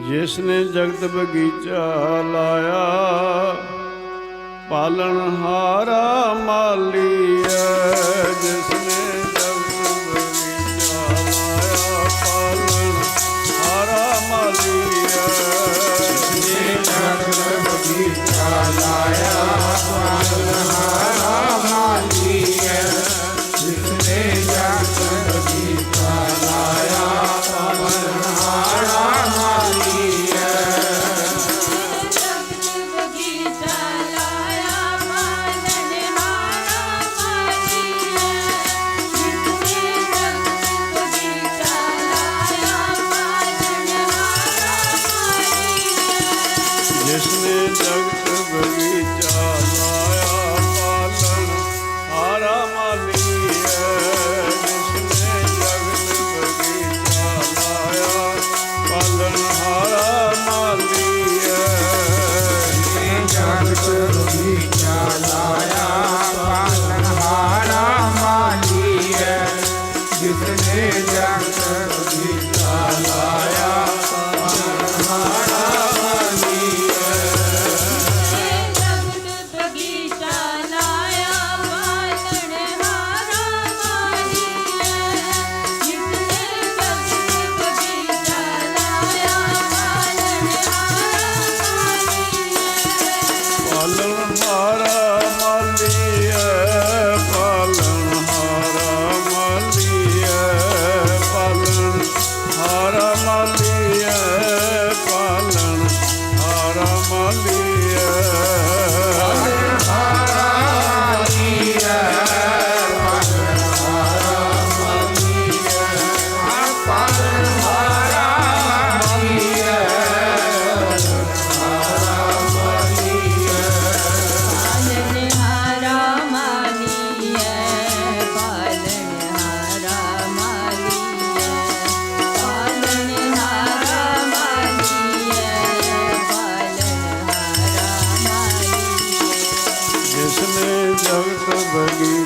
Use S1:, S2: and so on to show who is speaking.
S1: ਜਿਸ ਨੇ ਜਗਤ ਬਗੀਚਾ ਲਾਇਆ ਪਾਲਣ ਹਾਰਾ ਮਾਲੀ ਜਿਸਨੇ ਜਗਤ ਬਗੀਚਾ ਲਾਇਆ, ਪਾਲਣ ਹਾਰਾ ਮਾਲੀ ਹੈ।
S2: ਜਿਸਨੇ ਜਗਤ ਬਗੀਚਾ ਲਾਇਆ,
S3: ਪਾਲਣ ਹਾਰਾ ਮਾਲੀ ਹੈ। ਜਿਸਨੇ ਜਗਤ ਬਗੀਚਾ ਲਾਇਆ,
S1: ਪਾਲਣ ਹਾਰਾ ਮਾਲੀ ਹੈ। ਜਿਸਨੇ ਜਗਤ ਬਗੀਚਾ ਲਾਇਆ
S2: Come again.